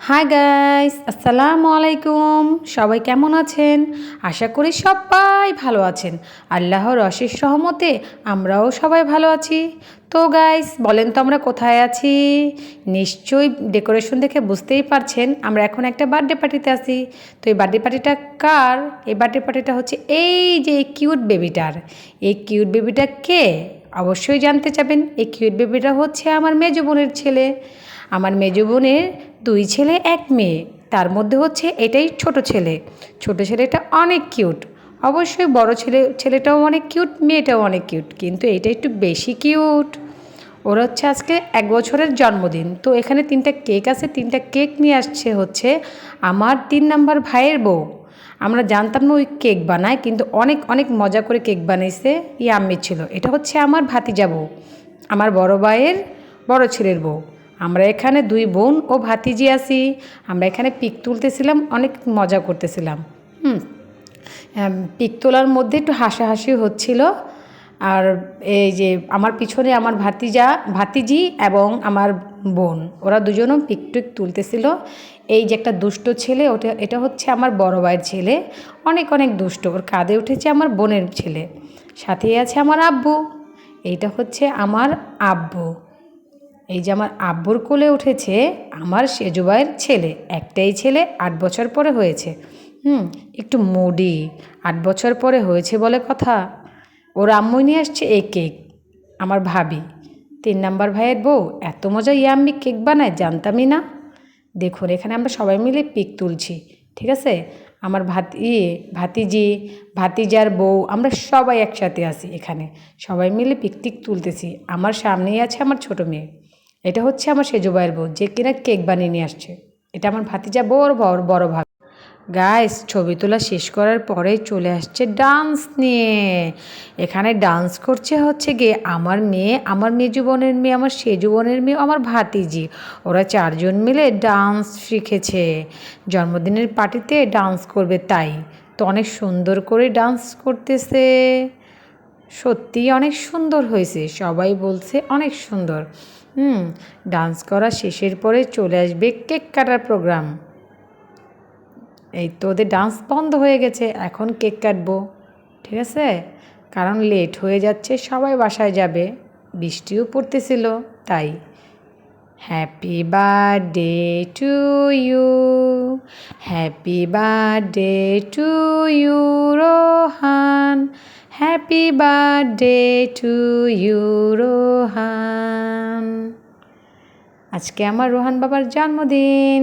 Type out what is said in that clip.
Hi guys আসসালামু আলাইকুম। সবাই কেমন আছেন? আশা করি সবাই ভালো আছেন। আল্লাহর অশেষ সহমতে আমরাও সবাই ভালো আছি। তো গাইস বলেন তো আমরা কোথায় আছি? নিশ্চয়ই ডেকোরেশন দেখে বুঝতেই পারছেন, আমরা এখন একটা বার্থডে পার্টিতে আছি। তো এই বার্থডে পার্টিটা কার? এই বার্থডে পার্টিটা হচ্ছে এই যে এই কিউট বেবিটার এই কিউট বেবিটা কে? অবশ্যই জানতে চাবেন, এই কিউট বেবিটা হচ্ছে আমার মেজ বোনের ছেলে। আমার মেজ বোনের দুই ছেলে, এক মেয়ে। তার মধ্যে হচ্ছে এটাই ছোট ছেলে। ছোট ছেলেটা অনেক কিউট। অবশ্যই বড় ছেলে, ছেলেটাও অনেক কিউট, মেয়েটাও অনেক কিউট, কিন্তু এটা একটু বেশি কিউট। ওর হচ্ছে আজকে এক বছরের জন্মদিন। তো এখানে তিনটা কেক আছে, তিনটা কেক নিয়ে আসছে হচ্ছে আমার তিন নাম্বার ভাইয়ের বউ। আমরা জানতাম না ওই কেক বানায়, কিন্তু অনেক অনেক মজা করে কেক বানাইছে ইয়াম্মি ছিল। এটা হচ্ছে আমার ভাতিজা বউ, আমার বড় ভাইয়ের, বড় ছেলের বউ। আমরা এখানে দুই বোন ও ভাতিজি আছি। আমরা এখানে পিক তুলতেছিলাম, অনেক মজা করতেছিলাম। হুম। পিক তোলার মধ্যে একটু হাসাহাসি হচ্ছিল। আর এই যে আমার পিছনে আমার ভাতিজা, ভাতিজি এবং আমার বোন, ওরা দুজনও পিক টিক তুলতেছিল। এই যে একটা দুষ্ট ছেলে, ওটা, এটা হচ্ছে আমার বড় ভাইয়ের ছেলে। অনেক অনেক দুষ্ট। ওর কাঁধে উঠেছে আমার বোনের ছেলে। সাথেই আছে আমার আব্বু। এইটা হচ্ছে আমার আব্বু। এই যে আমার আব্বুর কোলে উঠেছে আমার সেজুবাইয়ের ছেলে, একটাই ছেলে আট বছর পরে হয়েছে। হুম, একটু মুডি, আট বছর পরে হয়েছে বলে কথা। ওর আম্মু নিয়ে আসছে এই কেক, আমার ভাবি। তিন নাম্বার ভাইয়ের বউ, এত মজা ইয়াম্মি কেক বানায়, জানতামই না। দেখুন, এখানে আমরা সবাই মিলে পিক তুলছি, ঠিক আছে? আমার ভাতি, ভাতিজি, ভাতিজার বউ, আমরা সবাই একসাথে আছি এখানে। সবাই মিলে পিকটিক তুলতেছি। আমার সামনেই আছে আমার ছোট মেয়ে। এটা হচ্ছে আমার সেজো ভাইয়ের বউ, যে কিনা কেক বানিয়ে নিয়ে আসছে। এটা আমার ভাতিজা বড় বড় বড় ভাব। গাইস ছবি তোলা শেষ করার পরে চলে আসছে ডান্স নিয়ে। এখানে ডান্স করছে হচ্ছে গিয়ে আমার মেয়ে, আমার মেজু বোনের মেয়ে, আমার সেজু বোনের মেয়ে, আমার ভাতিজি। ওরা চারজন মিলে ডান্স শিখেছে। জন্মদিনের পার্টিতে ডান্স করবে তাই। তো অনেক সুন্দর করে ডান্স করতেছে। সত্যি অনেক সুন্দর হয়েছে। সবাই বলছে অনেক সুন্দর। হুম, ডান্স করা শেষের পরে চলে আসবে কেক কাটার প্রোগ্রাম। এই তো ওদের ডান্স বন্ধ হয়ে গেছে, এখন কেক কাটবো, ঠিক আছে? কারণ লেট হয়ে যাচ্ছে, সবাই বাসায় যাবে। বৃষ্টিও পড়তেছিল, তাই। Happy birthday to you happy birthday to you Rohan happy birthday to you Rohan আজকে আমার রোহান বাবার জন্মদিন।